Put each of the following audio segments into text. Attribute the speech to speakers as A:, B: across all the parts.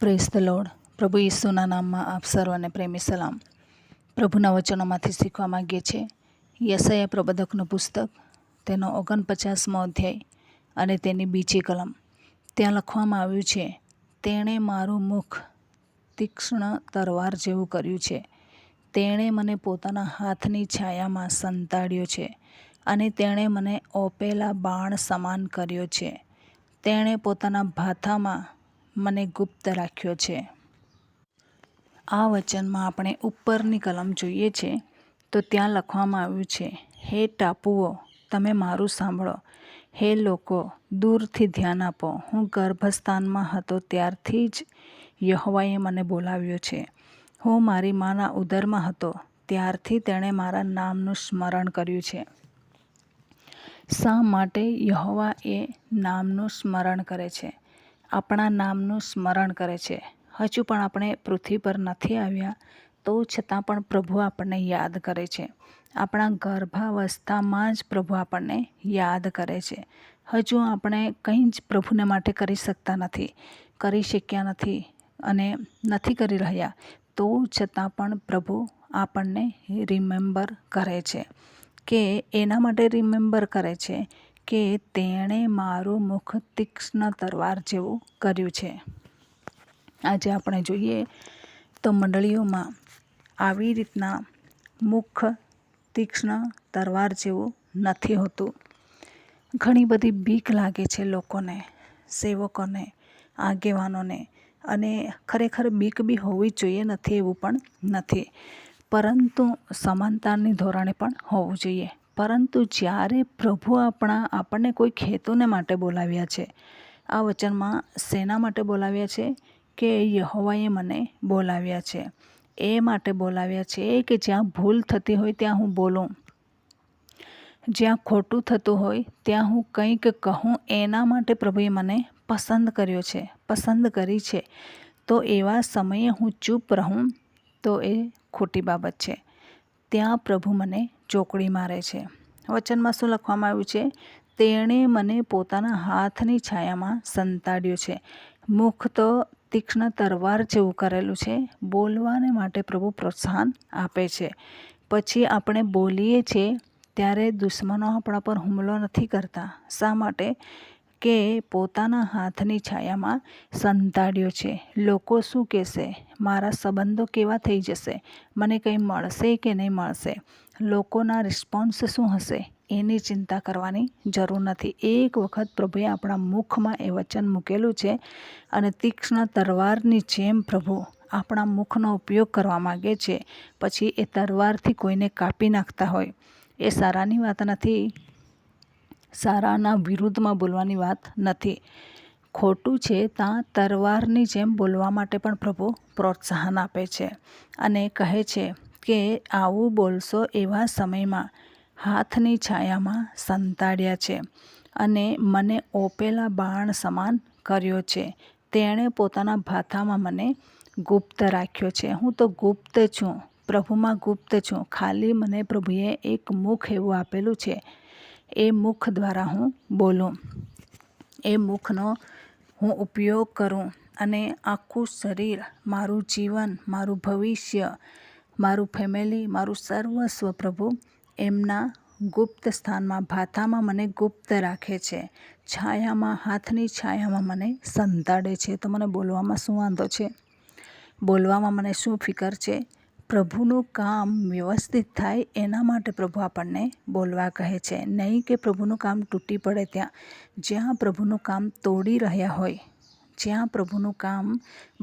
A: Press load પ્રભુ ઈસુના નામમાં આપ સર્વને પ્રેમી સલામ. પ્રભુના વચનોમાંથી શીખવા માગીએ છીએ. યસયા પ્રબોધકનું પુસ્તક, તેનો ઓગણપચાસમો અધ્યાય અને તેની બીજી કલમ. ત્યાં લખવામાં આવ્યું છે, તેણે મારું મુખ તીક્ષ્ણ તરવાર જેવું કર્યું છે. તેણે મને પોતાના હાથની છાયામાં સંતાડ્યો છે અને તેણે મને ઓપેલા બાણ સમાન કર્યો છે. તેણે પોતાના ભાથામાં મને ગુપ્ત રાખ્યો છે. આ વચનમાં આપણે ઉપરની કલમ જોઈએ છે, તો ત્યાં લખવામાં આવ્યું છે, હે ટાપુઓ, તમે મારું સાંભળો. હે લોકો, દૂરથી ધ્યાન આપો. હું ગર્ભસ્થાનમાં હતો ત્યારથી જ યહોવાએ મને બોલાવ્યો છે. હું મારી માના ઉદરમાં હતો, ત્યારથી તેણે મારા નામનું સ્મરણ કર્યું છે. શા માટે યહોવા એ નામનું સ્મરણ કરે છે? આપણા નામનું સ્મરણ કરે છે. હજુ પણ આપણે પૃથ્વી પર નથી આવ્યા, તો છતાં પણ પ્રભુ આપણને યાદ કરે છે. આપણા ગર્ભાવસ્થામાં જ પ્રભુ આપણને યાદ કરે છે. હજુ આપણે કંઈ જ પ્રભુને માટે કરી શકતા નથી, કરી શક્યા નથી અને નથી કરી રહ્યા, તો છતાં પણ પ્રભુ આપણને રિમેમ્બર કરે છે કે એના માટે રિમેમ્બર કરે છે. કે તેણે મારું મુખ તીક્ષ્ણ તરવાર જેવું કર્યું છે. આજે આપણે જોઈએ તો મંડળીઓમાં આવી રીતના મુખ તીક્ષ્ણ તરવાર જેવું નથી હોતું. ઘણી બધી બીક લાગે છે લોકોને, સેવકોને, આગેવાનોને અને ખરેખર બીક બી હોવી જોઈએ નથી એવું પણ નથી. પરંતુ સમાનતાની ધોરણે પણ હોવું જોઈએ. પરંતુ જ્યારે પ્રભુ આપણા આપણને કોઈ ખેતુને માટે બોલાવ્યા છે, આ વચનમાં શેના માટે બોલાવ્યા છે કે યહોવાએ મને બોલાવ્યા છે? એ માટે બોલાવ્યા છે કે જ્યાં ભૂલ થતી હોય ત્યાં હું બોલું? જ્યાં ખોટું થતું હોય ત્યાં હું કંઈક કહું, એના માટે પ્રભુએ મને પસંદ કર્યો છે, પસંદ કરી છે. તો એવા સમયે હું ચૂપ રહું તો એ ખોટી બાબત છે. ત્યાં પ્રભુ મને ચોકડી મારે છે. વચનમાં શું લખવામાં આવ્યું છે? તેણે મને પોતાના હાથની છાયામાં સંતાડ્યો છે. મુખ તો તીક્ષ્ણ તરવાર જેવું કરેલું છે. બોલવાને માટે પ્રભુ પ્રોત્સાહન આપે છે. પછી આપણે બોલીએ છીએ ત્યારે દુશ્મનો આપણા પર હુમલો નથી કરતા. શા માટે? કે પોતાના હાથની છાયામાં સંતાડ્યો છે. લોકો શું કહેશે? મારા સંબંધો કેવા થઈ જશે? મને કંઈ મળશે કે નહીં મળશે? લોકોના રિસ્પોન્સ શું હશે? એની ચિંતા કરવાની જરૂર નથી. એક વખત પ્રભુએ આપણા મુખમાં એ વચન મૂકેલું છે અને તીક્ષ્ણ તરવારની જેમ પ્રભુ આપણા મુખનો ઉપયોગ કરવા માગે છે. પછી એ તરવારથી કોઈને કાપી નાખતા હોય. એ સારાની વાત નથી. સારાના વિરુદ્ધમાં બોલવાની વાત નથી. ખોટું છે ત્યાં તરવારની જેમ બોલવા માટે પણ પ્રભુ પ્રોત્સાહન આપે છે અને કહે છે કે આવું બોલશો એવા સમયમાં હાથની છાયામાં સંતાડ્યા છે અને મને ઓપેલા બાણ સમાન કર્યો છે. તેણે પોતાના ભાથામાં મને ગુપ્ત રાખ્યો છે. હું તો ગુપ્ત છું. પ્રભુમાં ગુપ્ત છું. ખાલી મને પ્રભુએ એક મુખ એવું આપેલું છે. એ મુખ દ્વારા હું બોલું. એ મુખનો હું ઉપયોગ કરું અને આખું શરીર, મારું જીવન, મારું ભવિષ્ય, મારું ફેમિલી, મારું સર્વસ્વ પ્રભુ એમના ગુપ્ત સ્થાનમાં, ભાથામાં મને ગુપ્ત રાખે છે. છાયામાં, હાથની છાયામાં મને સંતાડે છે. તો મને બોલવામાં શું વાંધો છે? બોલવામાં મને શું ફિકર છે? પ્રભુનું કામ વ્યવસ્થિત થાય એના માટે પ્રભુ આપણને બોલવા કહે છે. નહીં કે પ્રભુનું કામ તૂટી પડે ત્યાં. જ્યાં પ્રભુનું કામ તોડી રહ્યા હોય, જ્યાં પ્રભુનું કામ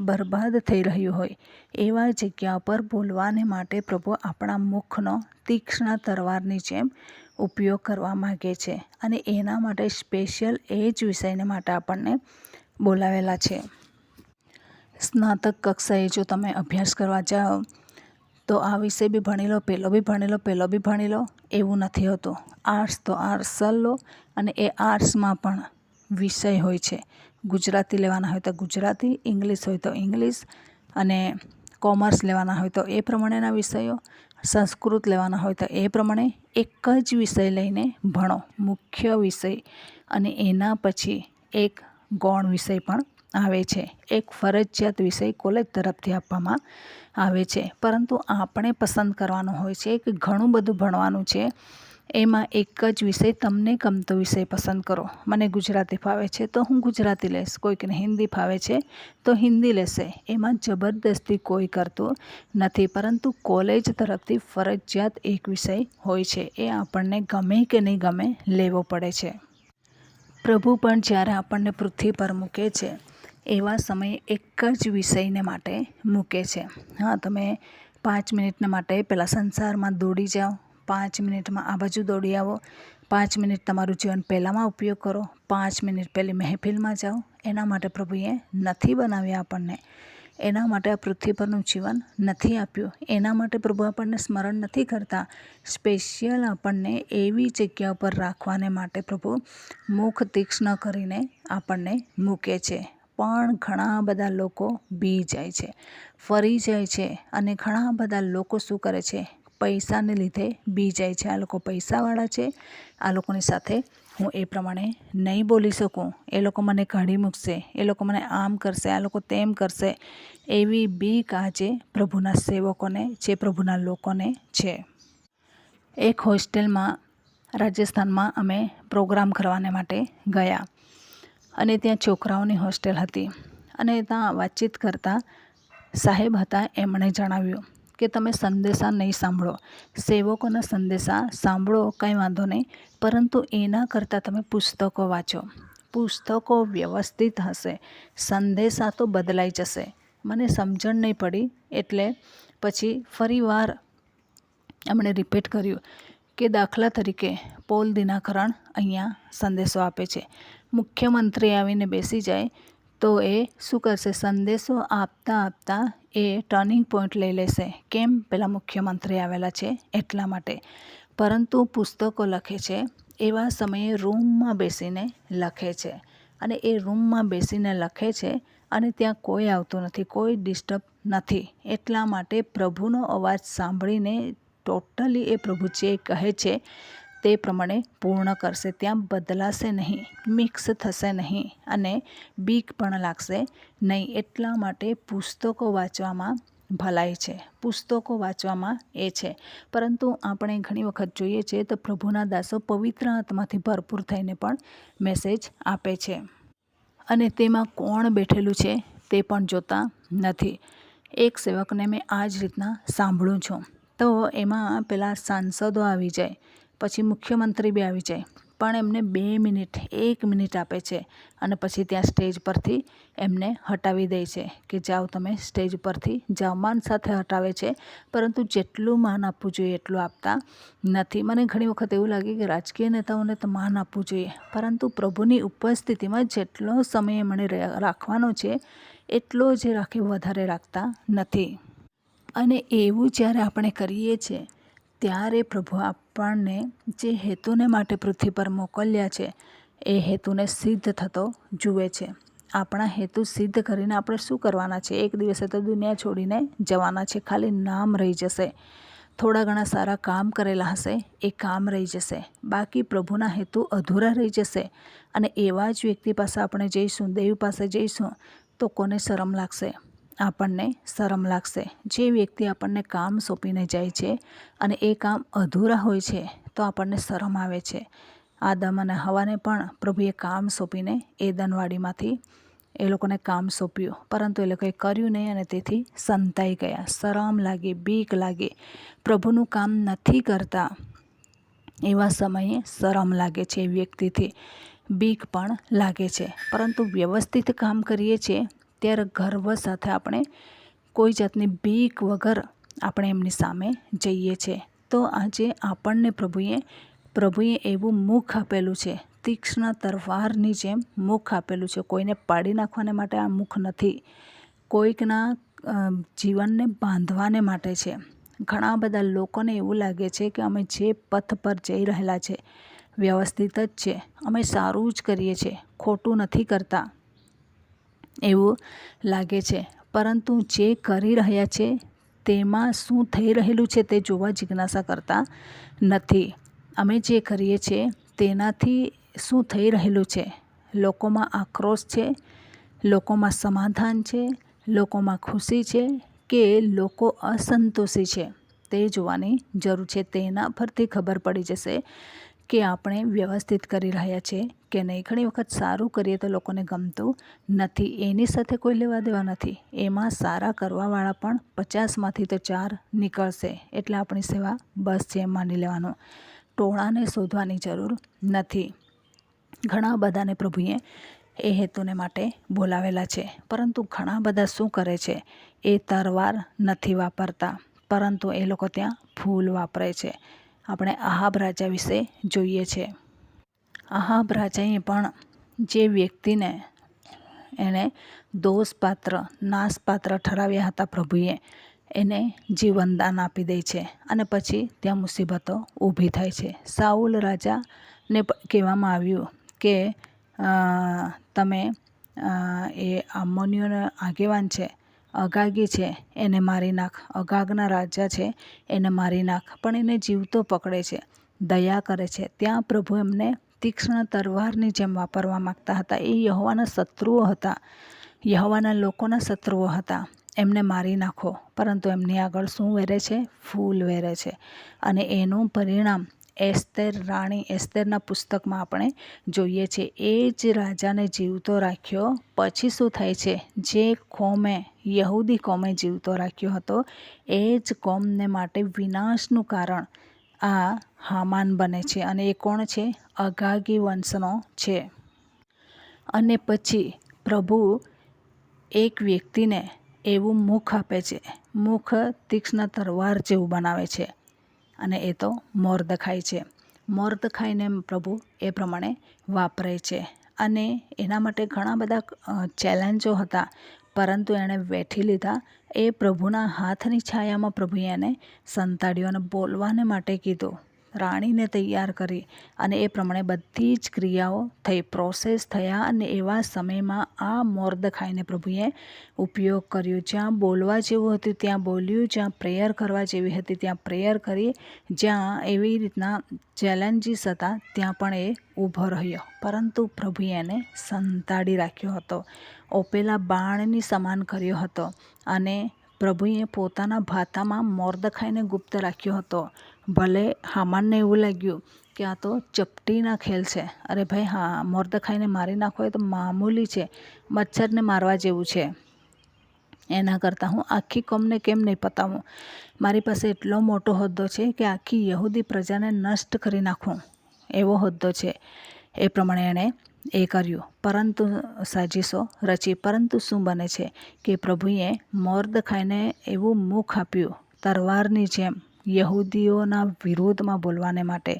A: બરબાદ થઈ રહ્યું હોય, એવા જગ્યા પર બોલવાને માટે પ્રભુ આપણા મુખનો તીક્ષ્ણ તરવારની જેમ ઉપયોગ કરવા માગે છે અને એના માટે સ્પેશિયલ એ જ વિષયને માટે આપણને બોલાવેલા છે. સ્નાતક કક્ષાએ જો તમે અભ્યાસ કરવા જાઓ તો આ વિષય બી ભણી લો, પેલો બી ભણી લો, પેલો બી ભણી લો, એવું નથી હોતું. આર્ટ્સ તો આર્ટ્સ લો અને એ આર્ટ્સમાં પણ વિષય હોય છે. ગુજરાતી લેવાના હોય તો ગુજરાતી ઇંગ્લિશ હોય તો ઇંગ્લિશ અને કોમર્સ લેવાના હોય તો એ પ્રમાણેના વિષયો, સંસ્કૃત લેવાના હોય તો એ પ્રમાણે એક જ વિષય લઈને ભણો. મુખ્ય વિષય અને એના પછી એક ગૌણ વિષય પણ આવે છે. એક ફરજિયાત વિષય કોલેજ તરફથી આપવામાં આવે છે. પરંતુ આપણે પસંદ કરવાનો હોય છે કે ઘણું બધું ભણવાનું છે. એમાં એક જ વિષય તમને ગમતો વિષય પસંદ કરો. મને ગુજરાતી ફાવે છે તો હું ગુજરાતી લઈશ. કોઈકને હિન્દી ફાવે છે તો હિન્દી લેશે. એમાં જબરદસ્તી કોઈ કરતું નથી. પરંતુ કોલેજ તરફથી ફરજિયાત એક વિષય હોય છે. એ આપણને ગમે કે નહીં ગમે લેવો પડે છે. પ્રભુ પણ જ્યારે આપણને પૃથ્વી પર મૂકે છે એવા સમયે એક જ વિષયને માટે મૂકે છે. હા, તમે પાંચ મિનિટના માટે પહેલાં સંસારમાં દોડી જાઓ, પાંચ મિનિટમાં આ બાજુ દોડી આવો, પાંચ મિનિટ તમારું જીવન પહેલાંમાં ઉપયોગ કરો, પાંચ મિનિટ પહેલી મહેફિલમાં જાઓ. એના માટે પ્રભુએ નથી બનાવ્યા આપણને. એના માટે આ પૃથ્વી પરનું જીવન નથી આપ્યું. એના માટે પ્રભુ આપણને સ્મરણ નથી કરતા. સ્પેશિયલ આપણને એવી જગ્યા પર રાખવાને માટે પ્રભુ મુખ તીક્ષ્ણ કરીને આપણને મૂકે છે. પણ ઘણા બધા લોકો બી જાય છે, ફરી જાય છે અને ઘણા બધા લોકો શું કરે છે, પૈસાને લીધે બી જાય છે. આ લોકો પૈસાવાળા છે. આ લોકોની સાથે હું એ પ્રમાણે નહીં બોલી શકું. એ લોકો મને કાઢી મૂકશે, એ લોકો મને આમ કરશે, આ લોકો તેમ કરશે એવી બીક આજે પ્રભુના સેવકોને, જે પ્રભુના લોકોને છે. એક હોસ્ટેલમાં, રાજસ્થાનમાં અમે પ્રોગ્રામ કરવાને માટે ગયા. અને ત્યાં છોકરાઓની હોસ્ટેલ હતી. અને ત્યાં વાતચીત કરતાં સાહેબ હતા, એમણે જણાવ્યું કે, તમે સંદેશા નહીં સાંભળો. સેવકોના સંદેશા સાંભળો, કંઈ વાંધો નહીં. પરંતુ એના કરતાં તમે પુસ્તકો વાંચો. પુસ્તકો વ્યવસ્થિત હશે. સંદેશા તો બદલાઈ જશે. મને સમજણ નહીં પડી એટલે પછી ફરીવાર એમણે રિપીટ કર્યું. કે દાખલા તરીકે પોલ દિનાકરણ અહીંયા સંદેશો આપે છે. મુખ્યમંત્રી આવીને બેસી જાય તો એ શું કરશે? સંદેશો આપતા આપતા એ ટર્નિંગ પોઈન્ટ લઈ લેશે. કેમ? પેલા મુખ્યમંત્રી આવેલા છે એટલા માટે. પરંતુ પુસ્તકો લખે છે. એવા સમયે રૂમમાં બેસીને લખે છે. અને એ રૂમમાં બેસીને લખે છે અને ત્યાં કોઈ આવતું નથી, કોઈ ડિસ્ટર્બ નથી. એટલા માટે પ્રભુનો અવાજ સાંભળીને ટોટલી એ પ્રભુ જે કહે છે, તે પ્રમાણે પૂર્ણ કરશે, ત્યાં બદલાશે નહીં, મિક્સ થશે નહીં અને બીક પણ લાગશે નહીં, એટલા માટે પુસ્તકો વાંચવામાં ભલાઈ છે. પુસ્તકો વાંચવામાં એ છે. પરંતુ આપણે ઘણી વખત જોઈએ છીએ તો પ્રભુના દાસો પવિત્ર આત્માથી ભરપૂર થઈને પણ મેસેજ આપે છે. અને તેમાં કોણ બેઠેલું છે તે પણ જોતા નથી. એક સેવકને મેં આ જ રીતના સાંભળું છું. તો એમાં પેલા સાંસદો આવી જાય, પછી મુખ્યમંત્રી બી આવી જાય, પણ એમને બે મિનિટ, એક મિનિટ આપે છે અને પછી ત્યાં સ્ટેજ પરથી એમને હટાવી દે છે કે જાઓ તમે સ્ટેજ પરથી, જાઓ માન સાથે હટાવે છે, પરંતુ જેટલું માન આપવું જોઈએ એટલું આપતા નથી. મને ઘણી વખત એવું લાગે કે રાજકીય નેતાઓને તો માન આપવું જોઈએ, પરંતુ પ્રભુની ઉપસ્થિતિમાં જેટલો સમય મને રાખવાનો છે, એટલો જ રાખે વધારે રાખતા નથી. અને એવું જ્યારે આપણે કરીએ છીએ, ત્યારે પ્રભુ આપણને જે હેતુને માટે પૃથ્વી પર મોકલ્યા છે, એ હેતુને સિદ્ધ થતો જુએ છે. આપણા હેતુ સિદ્ધ કરીને આપણે શું કરવાના છે? એક દિવસે તો દુનિયા છોડીને જવાના છે. ખાલી નામ રહી જશે. થોડા ઘણા સારા કામ કરેલા હશે, એ કામ રહી જશે. બાકી પ્રભુના હેતુ અધૂરા રહી જશે. અને એવા જ વ્યક્તિ પાસે આપણે જઈશું, દેવ પાસે જઈશું, તો કોને શરમ લાગશે? આપણને શરમ લાગશે. જે વ્યક્તિ આપણને કામ સોંપીને જાય છે અને એ કામ અધૂરા હોય છે, તો આપણને શરમ આવે છે. આદમ અને હવાને પણ પ્રભુએ કામ સોંપીને એ દનવાડીમાંથી એ લોકોને કામ સોંપ્યું. પરંતુ એ લોકોએ કર્યું નહીં અને તેથી સંતાઈ ગયા. શરમ લાગે, બીક લાગે. પ્રભુનું કામ નથી કરતા એવા સમયે શરમ લાગે છે વ્યક્તિથી. બીક પણ લાગે છે. પરંતુ વ્યવસ્થિત કામ કરીએ છીએ ત્યારે ગર્વ સાથે આપણે કોઈ જાતની બીક વગર આપણે એમની સામે જઈએ છીએ તો આજે આપણને પ્રભુએ પ્રભુએ એવું મુખ આપેલું છે, તીક્ષ્ણ તરવારની જેમ મુખ આપેલું છે. કોઈને પાડી નાખવાને માટે આ મુખ નથી. કોઈકના જીવનને બાંધવાને માટે છે. ઘણા બધા લોકોને એવું લાગે છે કે અમે જે પથ પર જઈ રહેલા છે, વ્યવસ્થિત જ છે. અમે સારું જ કરીએ છીએ, ખોટું નથી કરતા. એવું લાગે છે. પરંતુ જે કરી રહ્યા છે, તેમાં શું થઈ રહેલું છે તે જોવા જિજ્ઞાસા કરતા નથી. અમે જે કરીએ છીએ, તેનાથી શું થઈ રહેલું છે? લોકોમાં આક્રોશ છે? લોકોમાં સમાધાન છે? લોકોમાં ખુશી છે કે લોકો અસંતોષી છે? તે જોવાની જરૂર છે. તેના પરથી ખબર પડી જશે કે આપણે વ્યવસ્થિત કરી રહ્યા છીએ. કે નહીં? ઘણી વખત સારું કરીએ તો લોકોને ગમતું નથી. એની સાથે કોઈ લેવા દેવા નથી. એમાં સારા કરવાવાળા પણ પચાસમાંથી તો ચાર નીકળશે. એટલે આપણી સેવા બસ છે એમ માની લેવાનું. ટોળાને શોધવાની જરૂર નથી. ઘણા બધાને પ્રભુએ એ હેતુને માટે બોલાવેલા છે. પરંતુ ઘણા બધા શું કરે છે? એ તરવાર નથી વાપરતા. પરંતુ એ લોકો ત્યાં ફૂલ વાપરે છે. આપણે આહાબ રાજા વિશે જોઈએ છે. આહાબ રાજાએ પણ જે વ્યક્તિને એણે દોષપાત્ર, નાશપાત્ર ઠરાવ્યા હતા પ્રભુએ, એને જીવનદાન આપી દે છે અને પછી ત્યાં મુસીબતો ઊભી થાય છે. સાઉલ રાજાને કહેવામાં આવ્યું કે તમે એ આમોનીઓનો આગેવાન છે, અગાગી છે, એને મારી નાખ. અગાગના રાજા છે, એને મારી નાખ. પણ એને જીવતો પકડે છે, દયા કરે છે. ત્યાં પ્રભુ એમને તીક્ષ્ણ તરવારની જેમ વાપરવા માગતા હતા. એ યહોવાના શત્રુઓ હતા. યહોવાના લોકોના શત્રુઓ હતા. એમને મારી નાખો, પરંતુ એમની આગળ શું વેરે છે? ફૂલ વેરે છે. અને એનું પરિણામ એસ્તેર રાણી એસ્તેરના પુસ્તકમાં આપણે જોઈએ છીએ એ જ રાજાને જીવતો રાખ્યો. પછી શું થાય છે? જે કોમે, યહૂદી કોમે જીવતો રાખ્યો હતો, એ જ કોમને માટે વિનાશનું કારણ આ હામાન બને છે અને એ કોણ છે? અગાગી વંશનો છે. અને પછી પ્રભુ એક વ્યક્તિને એવું મુખ આપે છે. મુખ તીક્ષ્ણ તરવાર જેવું બનાવે છે અને એ તો મોરદખાઈ છે. મોરદખાઈને પ્રભુ એ પ્રમાણે વાપરે છે. અને એના માટે ઘણા બધા ચેલેન્જો હતા. પરંતુ એણે વેઠી લીધા. એ પ્રભુના હાથની છાયામાં પ્રભુએ એને સંતાડ્યો અને બોલવાને માટે કીધું. રાણીને તૈયાર કરી અને એ પ્રમાણે બધી જ ક્રિયાઓ થઈ પ્રોસેસ થયા અને એવા સમયમાં આ મોર્દખાઈને પ્રભુએ ઉપયોગ કર્યો. જ્યાં બોલવા જેવું હતું, ત્યાં બોલ્યું, જ્યાં પ્રેયર કરવા જેવી હતી, ત્યાં પ્રેયર કરી, જ્યાં એવી રીતના ચેલેન્જીસ હતા, ત્યાં પણ એ ઊભો રહ્યો. પરંતુ પ્રભુએ એને સંતાડી રાખ્યો હતો, ઓપેલા બાણની સમાન કર્યો હતો અને પ્રભુએ પોતાના ભાતામાં મોર્દખાઈને ગુપ્ત રાખ્યો હતો. ભલે હામાનને એવું લાગ્યું કે આ તો ચપટીના ખેલ છે. અરે ભાઈ, હા, મોરદખાઈને મારી નાખો એ તો મામૂલી છે. મચ્છરને મારવા જેવું છે. એના કરતાં હું આખી કોમને કેમ નહીં પતાવું? મારી પાસે એટલો મોટો હોદ્દો છે કે આખી યહૂદી પ્રજાને નષ્ટ કરી નાખું. એવો હોદ્દો છે. એ પ્રમાણે એણે એ કર્યું. પરંતુ સાજીશો રચી, પરંતુ શું બને છે કે પ્રભુએ મોર્દખાઈને એવું મુખ આપ્યું, તરવારની જેમ. યહૂદીઓના વિરોધમાં બોલવાને માટે,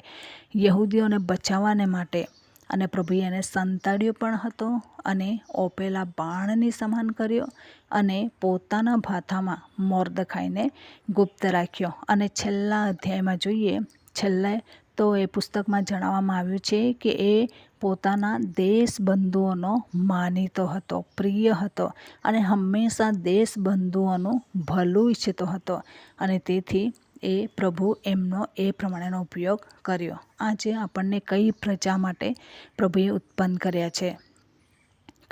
A: યહૂદીઓને બચાવવાને માટે અને પ્રભુએ એને સંતાડ્યો પણ હતો અને ઓપેલા બાણની સમાન કર્યો અને પોતાના ભાથામાં મોર્દખાઈને ગુપ્ત રાખ્યો. અને છેલ્લા અધ્યાયમાં જોઈએ, છેલ્લે તો એ પુસ્તકમાં જણાવવામાં આવ્યું છે કે એ પોતાના દેશબંધુઓનો માનીતો હતો, પ્રિય હતો અને હંમેશા દેશબંધુઓનું ભલું ઈચ્છતો હતો અને તેથી એ પ્રભુ એમનો એ પ્રમાણેનો ઉપયોગ કર્યો. આજે આપણને કઈ પ્રજા માટે પ્રભુએ ઉત્પન્ન કર્યા છે?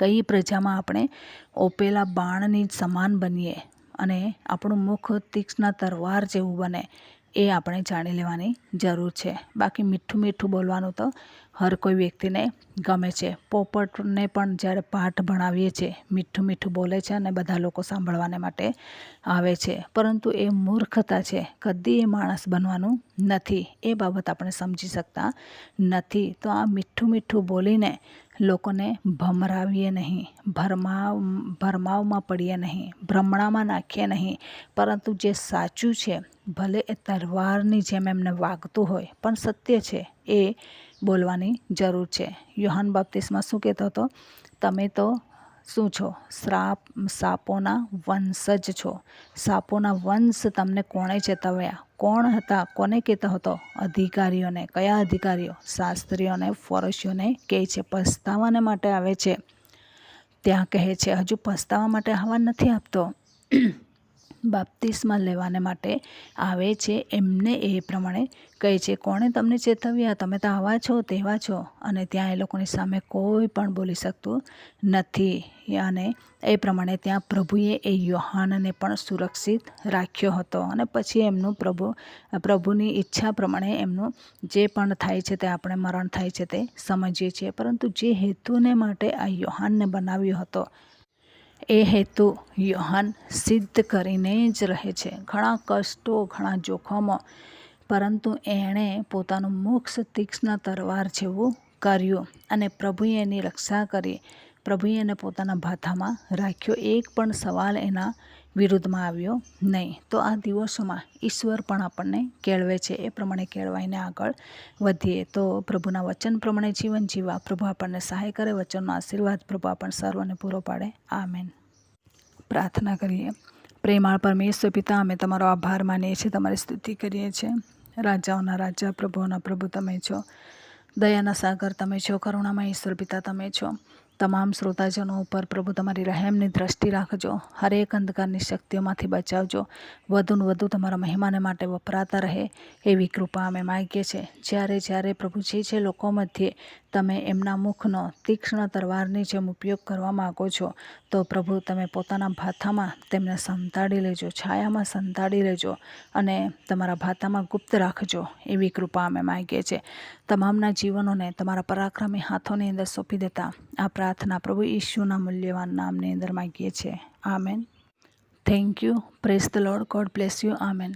A: કઈ પ્રજામાં આપણે ઓપેલા બાણની સમાન બનીએ અને આપણું મુખ તીક્ષ્ણ તરવાર જેવું બને એ આપણે જાણી લેવાની જરૂર છે. બાકી મીઠું મીઠું બોલવાનું તો હર કોઈ વ્યક્તિને ગમે છે. પોપટને પણ જ્યારે પાઠ ભણાવીએ છીએ, મીઠું મીઠું બોલે છે અને બધા લોકો સાંભળવાને માટે આવે છે. પરંતુ એ મૂર્ખતા છે. કદી એ માણસ બનવાનું નથી. એ બાબત આપણે સમજી શકતા નથી. તો આ મીઠું મીઠું બોલીને લોકોને ભમરાવીએ નહીં. ભરમાવ, ભરમાવમાં પડીએ નહીં. ભ્રમણામાં નાખીએ નહીં. પરંતુ જે સાચું છે, ભલે એ તલવારની જેમ એમને વાગતું હોય, પણ સત્ય છે, એ બોલવાની જરૂર છે. યોહાન બાપ્તિસમાં શું કહેતો હતો? તમે તો શું છો? શ્રાપ, સાપોના વંશજ છો. સાપોના વંશ તમને કોણે ચેતવ્યા? કોણ હતા? કોને કહેતો હતો? અધિકારીઓને. કયા અધિકારીઓ? શાસ્ત્રીઓને, ફોરસીઓને કહે છે, પસ્તાવાને માટે આવે છે. ત્યાં કહે છે, હજુ પસ્તાવા માટે આવવા નથી આપતો. બાપ્તિસ્મા લેવાને માટે આવે છે. એમને એ પ્રમાણે કહે છે, કોણે તમને ચેતવ્યા? તમે તો આવા છો, તેવા છો. અને ત્યાં એ લોકોની સામે કોઈ પણ બોલી શકતું નથી. અને એ પ્રમાણે ત્યાં પ્રભુએ એ યોહાનને પણ સુરક્ષિત રાખ્યો હતો. અને પછી એમનું પ્રભુ, પ્રભુની ઈચ્છા પ્રમાણે એમનું જે પણ થાય છે, તે આપણે મરણ થાય છે, તે સમજીએ છીએ. પરંતુ જે હેતુને માટે આ યોહાનને બનાવ્યો હતો એ હેતુ યોહાન સિદ્ધ કરીને જ રહે છે. ઘણા કષ્ટો, ઘણા જોખમો, પરંતુ એણે પોતાનું મોક્ષ તીક્ષ્ણ તરવાર જેવું કર્યું અને પ્રભુએ એની રક્ષા કરી. પ્રભુએ એને પોતાના ભાથામાં રાખ્યો. એક પણ સવાલ એના વિરુદ્ધમાં આવ્યો નહીં. તો આ દિવસોમાં ઈશ્વર પણ આપણને કેળવે છે. એ પ્રમાણે કેળવાઈને આગળ વધીએ. તો પ્રભુના વચન પ્રમાણે જીવન જીવવા. પ્રભુ આપણને સહાય કરે. વચનનો આશીર્વાદ પ્રભુ આપણને સર્વને પૂરો પાડે. આમેન. પ્રાર્થના કરીએ. પ્રેમાળ પરમેશ્વર પિતા, અમે તમારો આભાર માનીએ છીએ. તમારી સ્તુતિ કરીએ છીએ. રાજાઓના રાજા, પ્રભુઓના પ્રભુ તમે છો. દયાના સાગર તમે છો. કરુણામાં ઈશ્વર પિતા તમે છો. તમામ શ્રોતાજનો ઉપર પ્રભુ તમારી રહેમની દ્રષ્ટિ રાખજો. હરેક અંધકારની શક્તિઓમાંથી બચાવજો. વધુને વધુ તમારા મહેમાને માટે વપરાતા રહે એવી કૃપા અમે માગીએ છીએ. જ્યારે જ્યારે પ્રભુ જે છે લોકો મધ્યે તમે એમના મુખનો તીક્ષ્ણ તરવારની જેમ ઉપયોગ કરવા માગો છો, તો પ્રભુ તમે પોતાના ભાથામાં તેમને સંતાડી લેજો, છાયામાં સંતાડી લેજો અને તમારા ભાથામાં ગુપ્ત રાખજો એવી કૃપા અમે માગીએ છીએ. તમામના જીવનોને તમારા પરાક્રમી હાથોની અંદર સોંપી દેતા આ પ્રાર્થના પ્રભુ ઈશુના મૂલ્યવાન નામની અંદર માગીએ છીએ. Amen. Thank you praise the Lord God bless you amen